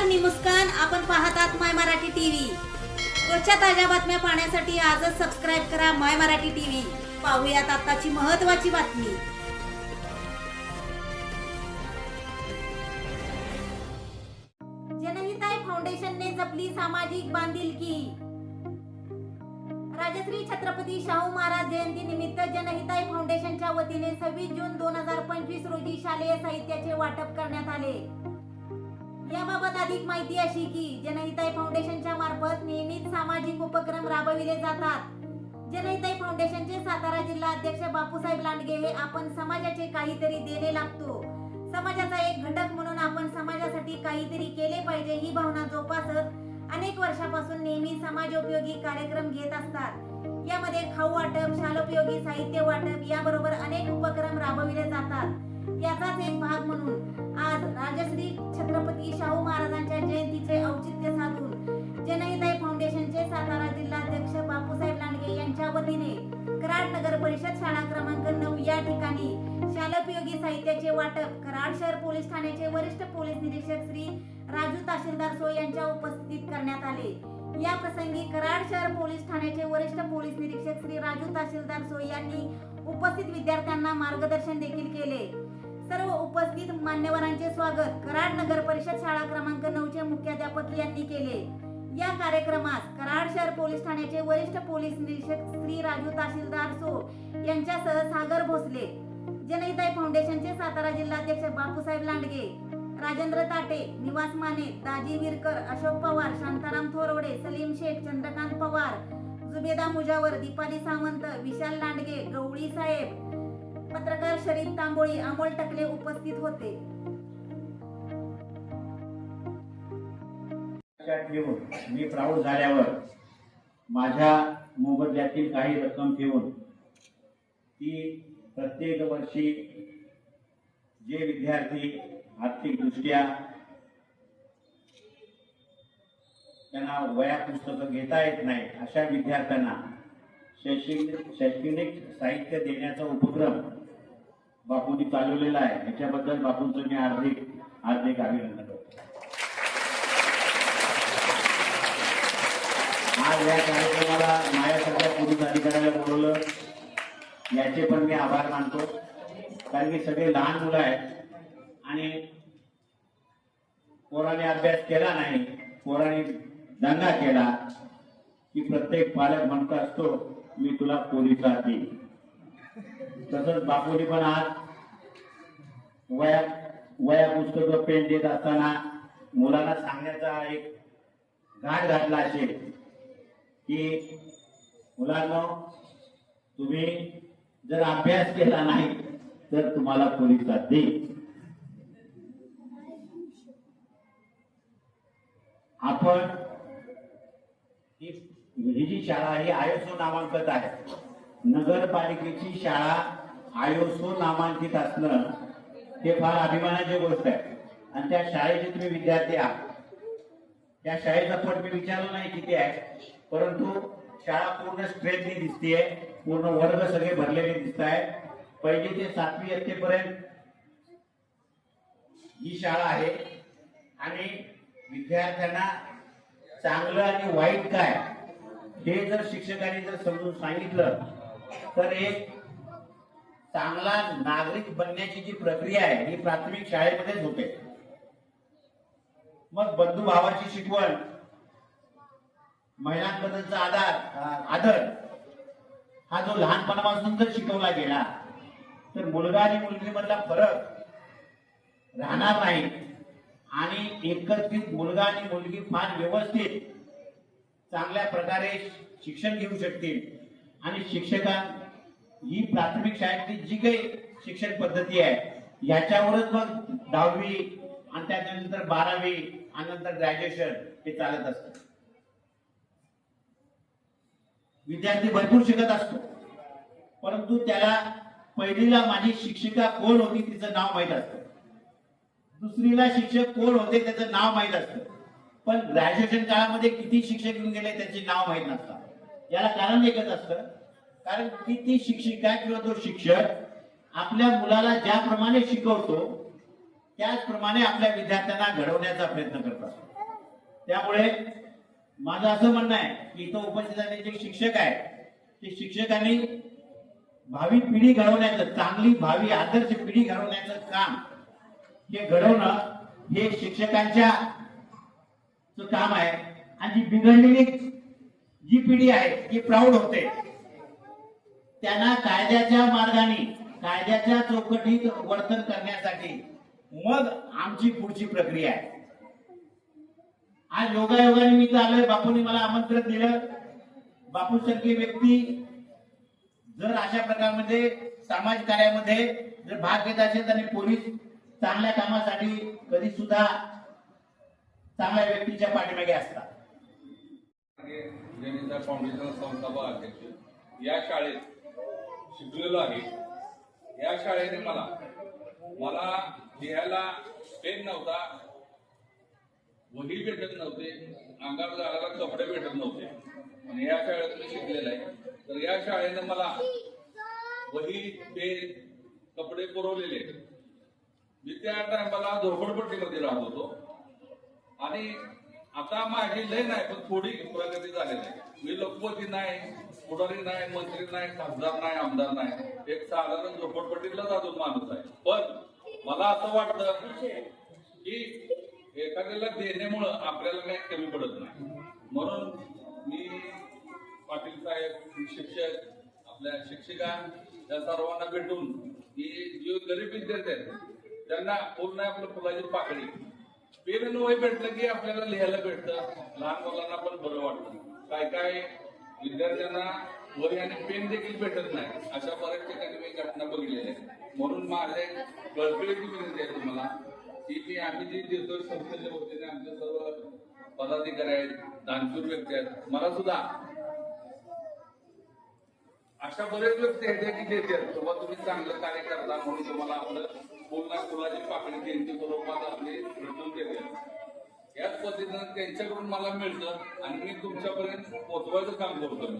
नमस्कार मी मुस्कान आपण पाहतात माय मराठी टीव्ही. रोजच्या ताज्या बातम्या पाहण्यासाठी आजच सबस्क्राईब करा माय मराठी टीव्ही. पाहूयात आताची महत्वाची बातमी. जनहिताय फाउंडेशनने जपली सामाजिक बांधिलकी. राजश्री छत्रपती शाहू महाराज जयंती निमित्त जनहिताय फाउंडेशनच्या वतीने सव्वीस जून दोन हजार पंचवीस रोजी शालेय साहित्याचे वाटप करण्यात आले. याबाबत अधिक माहिती अशी की जनहिताई फाउंडेशनच्या मार्फत नेहमीच सामाजिक उपक्रम राबविले जातात. जनहिताई फाउंडेशनचे सातारा जिल्हा अध्यक्ष बापूसाहेब लांडगे हे आपण समाजाचे काहीतरी देणे लागतो. समाजाचा एक घटक म्हणून आपण समाजासाठी काहीतरी केले पाहिजे ही भावना जोपासत अनेक वर्षापासून नेहमी समाजोपयोगी कार्यक्रम घेत असतात. यामध्ये खाऊ वाटप शालोपयोगी साहित्य वाटप याबरोबर अनेक उपक्रम राबविले जातात. याचाच एक भाग म्हणून आज राजश्री छत्रपती शाहू महाराजांच्या जयंतीचे औचित्य साधून जनहिताई फाउंडेशनचे सातारा जिल्हाध्यक्ष बापूसाहेब लांडगे यांच्या वतीने कराड नगर परिषद शाळा क्रमांक नऊ या ठिकाणी शालोपयोगी साहित्याचे वाटप कराड शहर पोलीस ठाण्याचे वरिष्ठ पोलीस निरीक्षक श्री राजू तहसीलदार सोय यांच्या उपस्थितीत करण्यात आले. या प्रसंगी कराड शहर पोलीस ठाण्याचे वरिष्ठ पोलीस निरीक्षक श्री राजू तहसीलदार सोय यांनी उपस्थित विद्यार्थ्यांना मार्गदर्शन देखील केले. सर्व उपस्थित मान्यवरांचे स्वागत कराड नगर परिषद शाळा क्रमांक नऊचे मुख्याध्यापक यांनी केले. या कार्यक्रमास कराड शहर पोलीस ठाण्याचे वरिष्ठ पोलीस निरीक्षक श्री राजू तहसीलदार सो यांच्यासह सागर भोसले जनहिताय फाउंडेशनचे सातारा जिल्हाध्यक्ष बापूसाहेब लांडगे राजेंद्र ताटे निवास माने दाजी विरकर अशोक पवार शांताराम थोरवडे सलीम शेख चंद्रकांत पवार जुबेदा मुजावर दीपाली सावंत विशाल लांडगे गवळी साहेब पत्रकार शरीफ तांबोळी अमोल टकले उपस्थित होते. ठेवून मी प्राऊड झाल्यावर माझ्या मोबदल्यातील काही रक्कम ठेवून ती प्रत्येक वर्षी जे विद्यार्थी आर्थिकदृष्ट्या त्यांना वया पुस्तकं घेता येत नाही अशा विद्यार्थ्यांना शैक्षणिक शैक्षणिक साहित्य देण्याचा उपक्रम बापूंनी चालवलेला आहे. याच्याबद्दल बापूंचं मी हार्दिक हार्दिक अभिनंदन करतो. आज या कार्यक्रमाला माझ्यासारख्या पोलीस अधिकाऱ्याला बोलवलं. याचे पण मी आभार मानतो. कारण की सगळे लहान मुलं आहेत. आणि पोराने अभ्यास केला नाही. पोराने दंगा केला. की प्रत्येक पालक म्हणत असतो मी तुला पोलिसात देईन. तसंच बापूनी पण आज वया वया पुस्तक पेन देत असताना मुलांना सांगण्याचा एक घाट घातला असेल की मुलांना तुम्ही जर अभ्यास केला नाही तर तुम्हाला पोलीस देईल आपण ही जी शाळा ही आयसो नामांकन आहे नगरपालिकेची शाळा आयोसो नामांकित असणं हे फार अभिमानाची गोष्ट आहे. आणि त्या शाळेचे तुम्ही विद्यार्थी आहात. त्या शाळेचा पट मी विचारलं नाही किती आहे परंतु शाळा पूर्ण स्ट्रेंथली दिसतीये पूर्ण वर्ग सगळे भरलेले दिसत आहेत पहिली ते सातवी इयत्तेपर्यंत ही शाळा आहे. आणि विद्यार्थ्यांना चांगलं आणि वाईट काय हे जर शिक्षकांनी जर समजून सांगितलं तर एक चांगला नागरिक बनण्याची जी प्रक्रिया आहे ही प्राथमिक शाळेमध्येच होते. मग बंधुभावाची शिकवण महिलांबद्दलचा आधार आदर हा जो लहानपणापासून जर शिकवला गेला तर मुलगा आणि मुलगीमधला फरक राहणार नाही. आणि एकत्रित मुलगा आणि मुलगी फार व्यवस्थित चांगल्या प्रकारे शिक्षण घेऊ शकतील. आणि शिक्षकां ही प्राथमिक शाळेतली जी काही शिक्षण पद्धती आहे याच्यावरच मग दहावी आणि त्याच्यानंतर बारावी आणि नंतर ग्रॅज्युएशन हे चालत असतं. विद्यार्थी भरपूर शिकत असतो. परंतु त्याला पहिलीला माझी शिक्षिका कोण होती तिचं नाव माहीत असतं. दुसरीला शिक्षक कोण होते त्याचं नाव माहीत असतं. पण ग्रॅज्युएशन काळामध्ये किती शिक्षक येऊन गेले त्याचे नाव माहीत नसतात. याला कारण एकच असतं. कारण की ती शिक्षिका किंवा तो शिक्षक आपल्या मुलाला ज्याप्रमाणे शिकवतो त्याचप्रमाणे आपल्या विद्यार्थ्यांना घडवण्याचा प्रयत्न करत असतो. त्यामुळे माझं असं म्हणणं आहे की इथं उपस्थित जे शिक्षक आहे ते शिक्षकांनी भावी पिढी घडवण्याचं चांगली भावी आदर्श पिढी घडवण्याचं काम हे घडवणं हे शिक्षकांच्या काम आहे. आणि जी बिघडलेली जी पिढी आहे ती प्राऊड होते त्यांना कायद्याच्या मार्गाने कायद्याच्या चौकटीत वर्तन करण्यासाठी मग आमची पुढची प्रक्रिया आहे. आज योगायोगाने मी आलोय बापूंनी मला आमंत्रण दिलं. बापू सारखी व्यक्ती जर अशा प्रकारमध्ये सामाजिक कार्यामध्ये जर भाग घेत असेल तर पोलीस चांगल्या कामासाठी कधी सुद्धा चांगल्या व्यक्तीच्या पाठीमागे असतात. फाउंडेशन संस्थापक अध्यक्ष या शाळेत शिकलेलो आहे. या शाळेने मला मला लिहायला पेन नव्हता. वही भेटत नव्हते. अंगावर घालायला कपडे भेटत नव्हते. आणि या शाळेत मी शिकलेलं आहे. तर या शाळेने मला वही पेन कपडे पुरवलेले. मी त्या टायमाला झोपडपट्टीमध्ये राहत होतो. आणि आता माझी लय नाही पण थोडी प्रगती झालेली आहे. मी लोकपती नाही पुढारी नाही मंत्री नाही खासदार नाही आमदार नाही. एक साधारण झोपडपट्टीतलाच अजून माणूस आहे. पण मला असं वाटतं की एखाद्याला देण्यामुळं आपल्याला काही कमी पडत नाही. म्हणून मी पाटील साहेब शिक्षक आपल्या शिक्षिका या सर्वांना भेटून की जे गरीब विद्यार्थी आहेत त्यांना पूर्ण आपलं फुलाची पाकळी पेन वय भेटलं की आपल्याला लिहायला भेटतं. लहान मुलांना पण बरं वाटतं. काय काय विद्यार्थ्यांना वरी आणि पेन देखील भेटत नाही. अशा बऱ्याच ठिकाणी मी घटना बघितलेल्या आहेत. म्हणून माझे कळकळीची विनंती आहे तुम्हाला की मी आम्ही जे देतोय संस्थेच्या वतीने आमचे सर्व पदाधिकारी आहेत दानशूर व्यक्ती आहेत मला सुद्धा अशा बरेच व्यक्ती आहेत की देतात. तेव्हा तुम्ही चांगलं कार्य करता म्हणून तुम्हाला आपलं पूर्ण फुलाची पाकळी त्यांची स्वरूपात आपली भेटून देते याच पद्धतीनं त्यांच्याकडून मला मिळतं आणि मी तुमच्यापर्यंत पोहोचवायचं काम करतो मी.